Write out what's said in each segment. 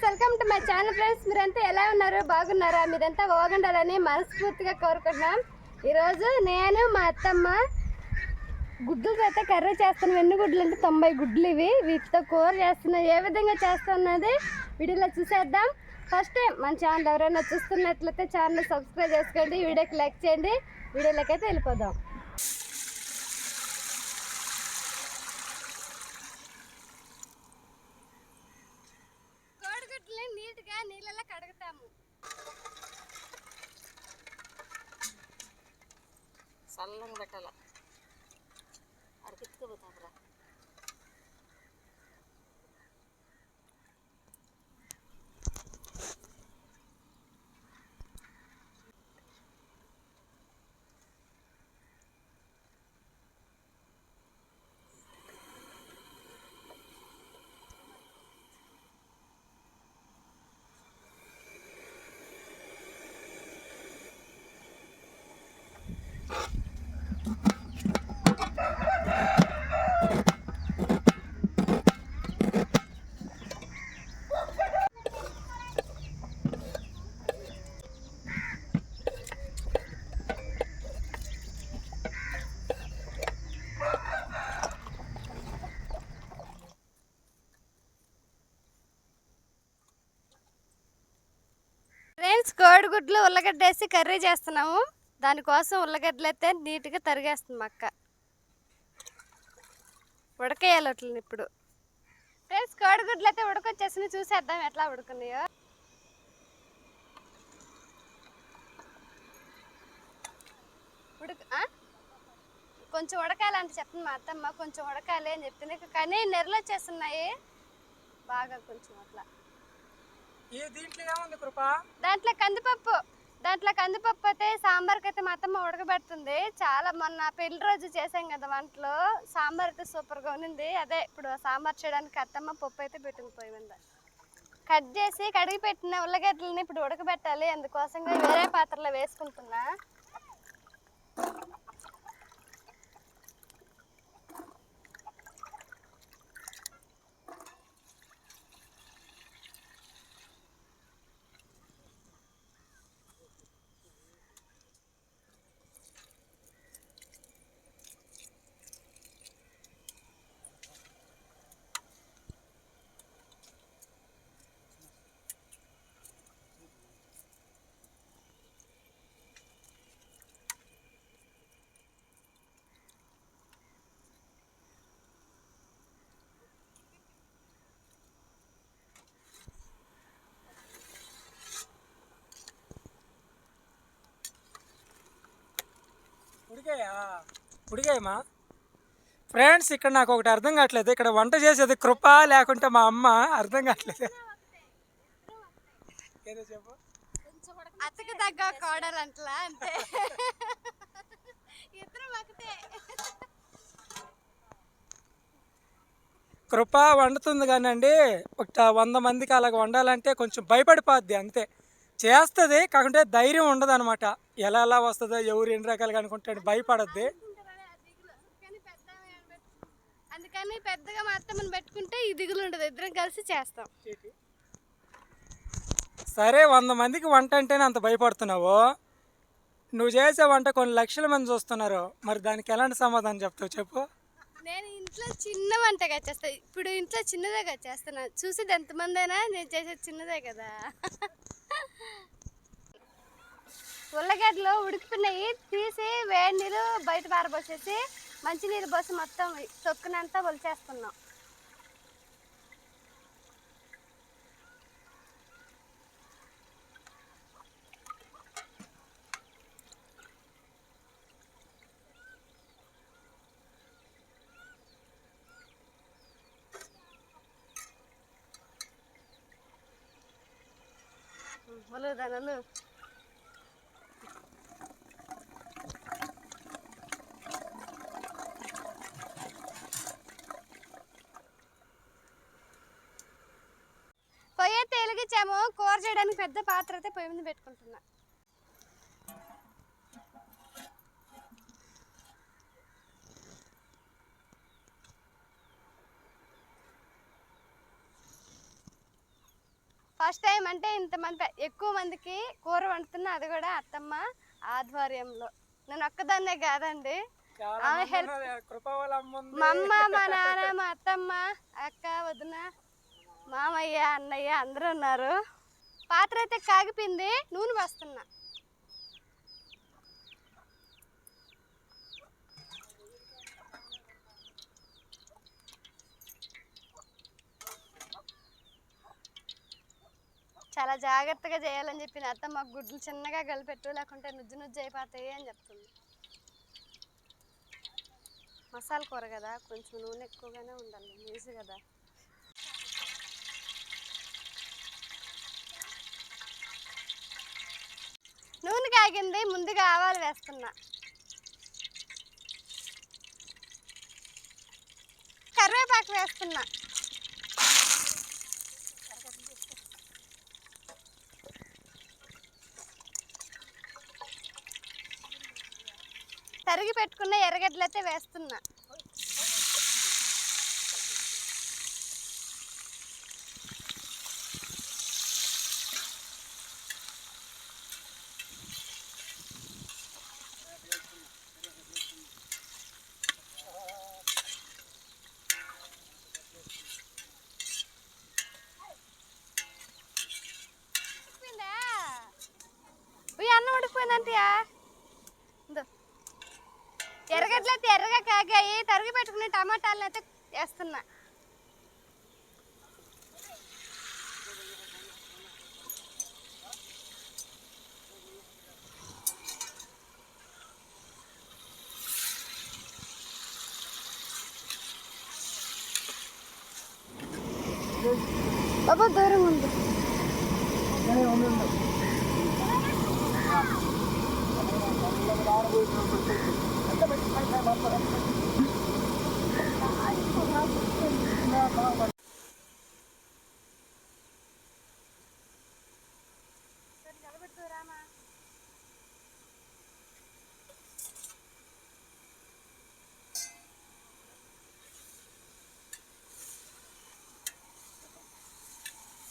Welcome మా చాలా friends. మీరంతా ఎలా ఉన్నారు? బాగున్నారా? మీరంతా బాగుండాలని మనస్ఫూర్తిగా కోరుకుంటున్నాం. ఈరోజు నేను మా అత్తమ్మ గుడ్లతో అయితే కర్రీ చేస్తాను ఎన్ని గుడ్లు అంటే తొంభై గుడ్లు ఇవి. వీటితో కూర చేస్తున్నా. ఏ విధంగా చేస్తున్నది వీడియోలో చూసేద్దాం. ఫస్ట్ టైం మన ఛానల్ ఎవరైనా చూస్తున్నట్లయితే ఛానల్ సబ్స్క్రైబ్ చేసుకోండి. వీడియోకి లైక్ చేయండి. వీడియోలోకి అయితే వెళ్ళిపోదాం. చల్లంగా పెట్టాల కోడిగుడ్లు ఉల్లగడ్డ వేసి కర్రీ చేస్తున్నాము. దానికోసం ఉల్లగడ్డలు అయితే నీట్గా తరిగేస్తుంది మక్క అక్క. ఉడకేయాలి ఇప్పుడు. ఫ్రెండ్స్ కోడిగుడ్లు అయితే ఉడకొచ్చేసి చూసేద్దాం ఎట్లా ఉడుకున్నాయో. ఉడక కొంచెం ఉడకాలంటే చెప్పింది మా అత్తమ్మ. కొంచెం ఉడకాలి అని చెప్పింది కానీ నెరలు వచ్చేస్తున్నాయి. బాగా కొంచెం అట్లా. ఈ దీంట్లో ఏముంది కృప? దాంట్లో కందిపప్పు. దాంట్లో కందిపప్పు అయితే సాంబార్కి అయితే మా అత్తమ్మ ఉడకబెడుతుంది. చాలా మొన్న పెళ్ళి రోజు చేసాం కదా వంటలో. సాంబార్ అయితే సూపర్గా ఉంది అదే ఇప్పుడు సాంబార్ చేయడానికి అత్తమ్మ పప్పు అయితే పెట్టింది మీద. కట్ చేసి కడిగి పెట్టిన ఉల్లగడ్డలని ఇప్పుడు ఉడకబెట్టాలి. అందుకోసంగా వేరే పాత్రలో వేసుకుంటున్నా. ఉడికాయమ్మా. ఫ్రెండ్స్ ఇక్కడ నాకు ఒకటి అర్థం కావట్లేదు. ఇక్కడ వంట చేసేది కృప లేకుంటే మా అమ్మ అర్థం కావట్లేదు. ఏదో చెప్పు. అత్తకి తగ్గ కోడలు అంటలా అంతే. ఇద్దరు ఒకటే. కృప వండుతుంది కానండి. ఒక వంద మందికి అలాగ వండాలంటే కొంచెం భయపడిపోద్ది అంతే. చేస్తుంది కాకుంటే ధైర్యం ఉండదు అనమాట ఎలా ఎలా వస్తుందో ఎవరు ఎన్ని రకాలుగా అనుకుంటాడు భయపడద్ది. అందుకని పెద్దగా మా అత్తమ్మని పెట్టుకుంటే ఈ దిగులు ఉండదు. ఇద్దరం కలిసి చేస్తాం. సరే వంద మందికి వంట అంటేనే అంత భయపడుతున్నావు. నువ్వు చేసే వంట కొన్ని లక్షల మంది చూస్తున్నారు. మరి దానికి ఎలాంటి సమాధానం చెప్తావు చెప్పు. నేను ఇంట్లో చిన్న వంటగా చేస్తా. ఇప్పుడు ఇంట్లో చిన్నదేగా చేస్తున్నా. చూసేది ఎంతమంది అయినా నేను చేసేది చిన్నదే కదా. ఉల్లగడ్డలు ఉడికిపోయినాయి తీసి వేడి నీళ్ళు బయట పారబోసేసి మంచినీరు పోసి మొత్తం తొక్కునంతా ఒలిచేస్తున్నాం ఒలుదానలు పొయ్యి అయితే వెలిగించాము. కూర చేయడానికి పెద్ద పాత్ర అయితే పొయ్యి మీద పెట్టుకుంటున్నా. ఫస్ట్ టైం అంటే ఇంతమంది ఎక్కువ మందికి కూర వండుతున్నా అది కూడా అత్తమ్మ ఆధ్వర్యంలో. నేను ఒక్కదాన్నే కాదండి. మా అమ్మ మా నాన్న మా అత్తమ్మ అక్క వదిన మామయ్య అన్నయ్య అందరూ ఉన్నారు. పాత్ర అయితే కాగిపోయింది నూనె వస్తున్నా చాలా జాగ్రత్తగా చేయాలని చెప్పిన అత్త మాకు గుడ్లు చిన్నగా కలిపెట్టు లేకుంటే నుజ్జు నుజ్జు అయిపోతాయి అని చెప్తుంది. మసాలా కూర కదా కొంచెం నూనె ఎక్కువగానే ఉండాలి నీసు కదా. నూనె కాగింది ముందుగా ఆవాలు వేస్తున్నా. కరివేపాకు వేస్తున్నా. తరిగి పెట్టుకున్న ఎర్రగడ్డలు అయితే వేస్తున్నా అన్నం ఉడికిపోయిందంతయా ఎర్రగడ్డలు అయితే ఎర్రగా కాగాయి తరిగి పెట్టుకుని టమాటాలను అయితే వేస్తున్నా. బాబా దూరం ఉంది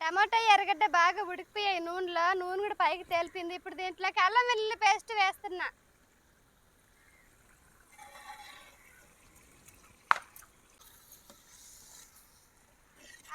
టమాటా ఎర్రగడ్డ బాగా ఉడికిపోయాయి నూనెలో. నూనె కూడా పైకి తేలిపింది ఇప్పుడు దీంట్లోకి అల్లం వెల్లుల్లి పేస్ట్ వేస్తున్నా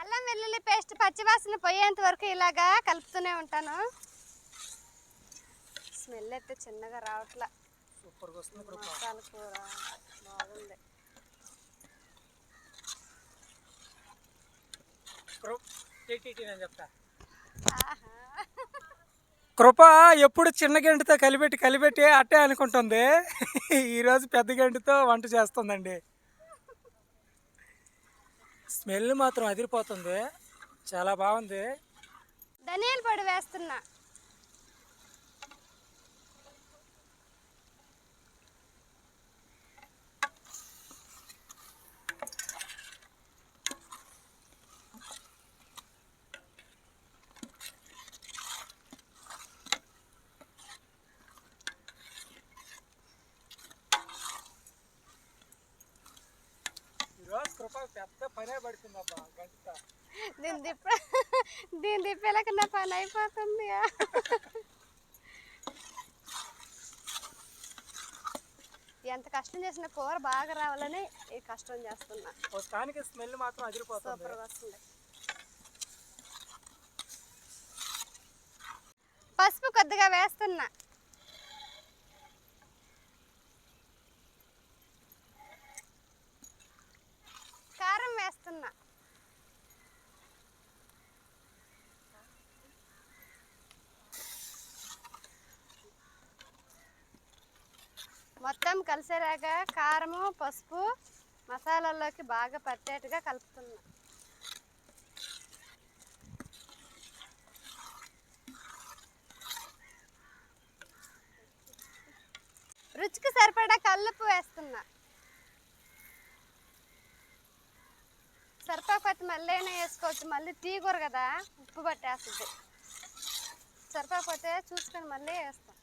అల్లం వెల్లుల్లి పేస్ట్ పచ్చివాసన పోయేంత వరకు ఇలాగా కలుపుతూనే ఉంటాను. స్మెల్ అయితే చిన్నగా రావట్లా. సూపర్గా వస్తుంది కృప మసాలా కూర బాగుంది. కృప ఎప్పుడు చిన్న గంటతో కలిపెట్టి కలిపెట్టి అట్టే అనుకుంటుంది. ఈరోజు పెద్ద గంటతో వంట చేస్తుందండి. స్మెల్ మాత్రం అదిరిపోతుంది. చాలా బాగుంది. ధనియాల పొడి వేస్తున్నా ఈరోజు కృప పెద్ద పనే దీని తిప్ప దీని తిప్పేలాక నా పని అయిపోతుంది. ఎంత కష్టం చేసిన కూర బాగా రావాలని ఈ కష్టం చేస్తున్నా. ప్రస్తుతానికి స్మెల్ మాత్రం అదిరిపోతుంది. సూపర్గా వస్తుంది. పసుపు కొద్దిగా వేస్తున్నా కారం వేస్తున్నా. మొత్తం కలిసేలాగా కారము పసుపు మసాలాల్లోకి బాగా పట్టేట్టుగా కలుపుతున్నా. రుచికి సరిపడా కల్లుపు వేస్తున్నా. సర్పాపతి మళ్ళీ అయినా వేసుకోవచ్చు. మళ్ళీ తీగూరు కదా ఉప్పు పట్టేస్తుంది. సరిపోకపోతే చూసుకొని మళ్ళీ వేస్తాం.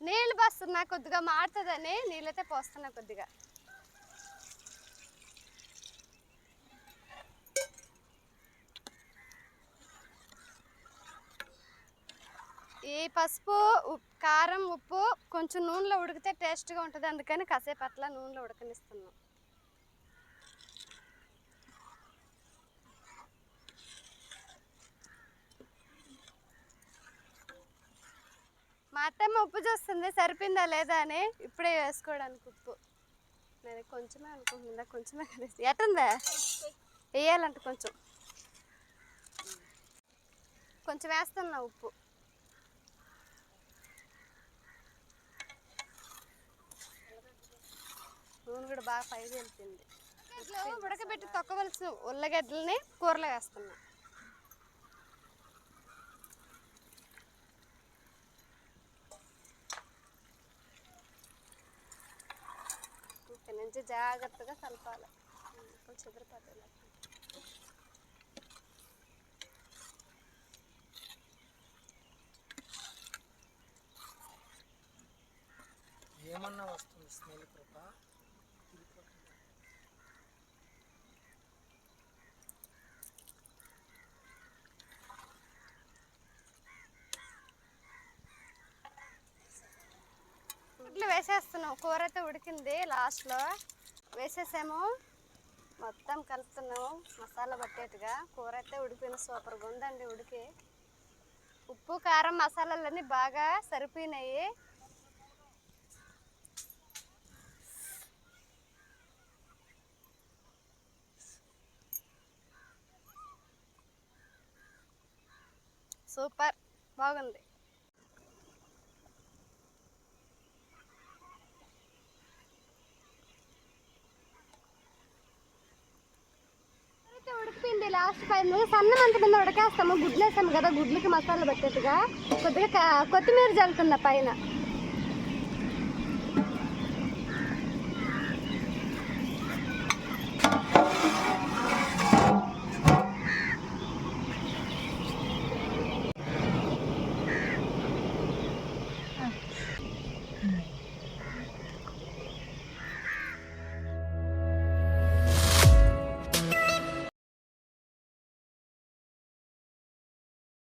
నీళ్ళు పోస్తున్నా కొద్దిగా మారుతుందని నీళ్ళైతే పోస్తున్నా కొద్దిగా. ఈ పసుపు కారం ఉప్పు కొంచెం నూనెలో ఉడికితే టేస్ట్గా ఉంటుంది. అందుకని కాసేపు అట్లా నూనెలో ఉడకనిస్తున్నాం. మా అత్తమ్మ ఉప్పు చూస్తుంది. సరిపోయిందా లేదా అని ఇప్పుడే వేసుకోవడానికి ఉప్పు. నేను కొంచెమే అనుకుంటుందా కొంచెమే కలిసి ఎట్టుందా? వేయాలంట కొంచెం. కొంచెం వేస్తున్నా ఉప్పు. నూనె కూడా బాగా పైకి వెళ్తుంది. ఉడకబెట్టి తొక్కవలసిన ఉల్లగడ్డలని కూరలో వేస్తున్నా. ఇక్కడ నుంచి జాగ్రత్తగా కలపాలి. కొంచెం చెదిరిపోతాయి లేకపోతే. ఏమన్నా వస్తుంది స్మెల్ కృప? గుడ్లు వేసేస్తున్నాం. కూర అయితే ఉడికింది లాస్ట్లో. వేసేసాము. మొత్తం కలుపుతున్నాము. మసాలా పట్టేట్టుగా. కూర అయితే ఉడికింది. సూపర్గా ఉందండి ఉడికి. ఉప్పు కారం మసాలాలన్నీ బాగా సరిపోయినాయి. సూపర్. బాగుంది అయితే ఉడికిపోయింది లాస్ట్ ఫైవ్ మినిట్స్ అన్నం అంత కింద ఉడకేస్తాము గుడ్లు వేసాము కదా గుడ్లకి మసాలా పెట్టేట్టుగా. కొద్దిగా కొత్తిమీర జల్లుతున్న పైన.